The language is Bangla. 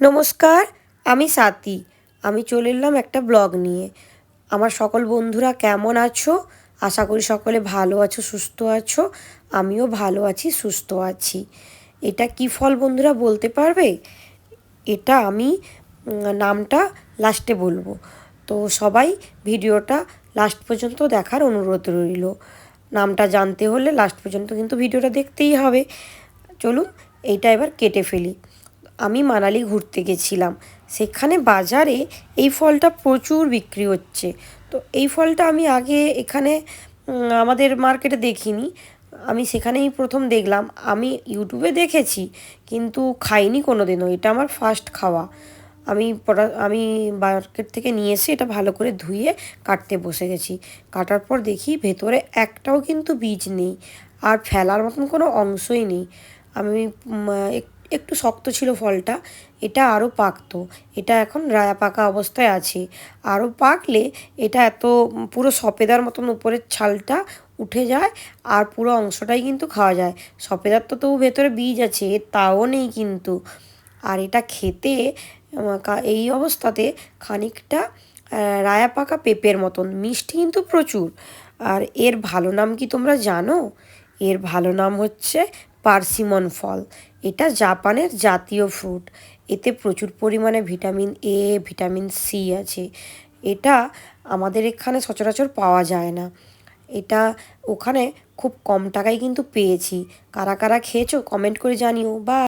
নমস্কার, আমি সাথী। আমি চলে এলাম একটা ব্লগ নিয়ে। আমার সকল বন্ধুরা কেমন আছো? আশা করি সকলে ভালো আছো, সুস্থ আছো। আমিও ভালো আছি, সুস্থ আছি। এটা কি ফল বন্ধুরা বলতে পারবে? এটা আমি নামটা লাস্টে বলব। তো সবাই ভিডিওটা লাস্ট পর্যন্ত দেখার অনুরোধ রইল। নামটা জানতে হলে লাস্ট পর্যন্ত কিন্তু ভিডিওটা দেখতেই হবে। চলুন, এইটা এবার কেটে ফেলি। আমি মানালি ঘুরতে গেছিলাম। সেখানে বাজারে এই ফলটা প্রচুর বিক্রি হচ্ছে। তো এই ফলটা আমি আগে এখানে আমাদের মার্কেটে দেখিনি। আমি সেখানেই প্রথম দেখলাম। আমি ইউটিউবে দেখেছি, কিন্তু খাইনি কোনো দিনও এটা আমার ফার্স্ট খাওয়া। আমি আমি মার্কেট থেকে নিয়ে এসে এটা ভালো করে ধুয়ে কাটতে বসে গেছি। কাটার পর দেখি ভেতরে একটাও কিন্তু বীজ নেই। আর ফেলার মতন কোনো অংশই নেই। আমি একটু শক্ত ছিল ফলটা, এটা আরও পাকতো। এটা এখন রায়া পাকা অবস্থায় আছে। আরও পাকলে এটা এত পুরো সপেদার মতন উপরের ছালটা উঠে যায় আর পুরো অংশটাই কিন্তু খাওয়া যায়। সপেদার তো তবু ভেতরে বীজ আছে তাও নেই কিন্তু। আর এটা খেতে এই অবস্থাতে খানিকটা রায়া পাকা পেঁপের মতন। মিষ্টি কিন্তু প্রচুর। আর এর ভালো নাম কি তোমরা জানো? এর ভালো নাম হচ্ছে পার্সিমন ফল। এটা জাপানের জাতীয় ফ্রুট এতে প্রচুর পরিমাণে ভিটামিন এ ভিটামিন সি আছে। এটা আমাদের এখানে সচরাচর পাওয়া যায় না। এটা ওখানে খুব কম টাকায় কিন্তু পেয়েছি। কারা কারা খেয়েছো কমেন্ট করে জানিও। বা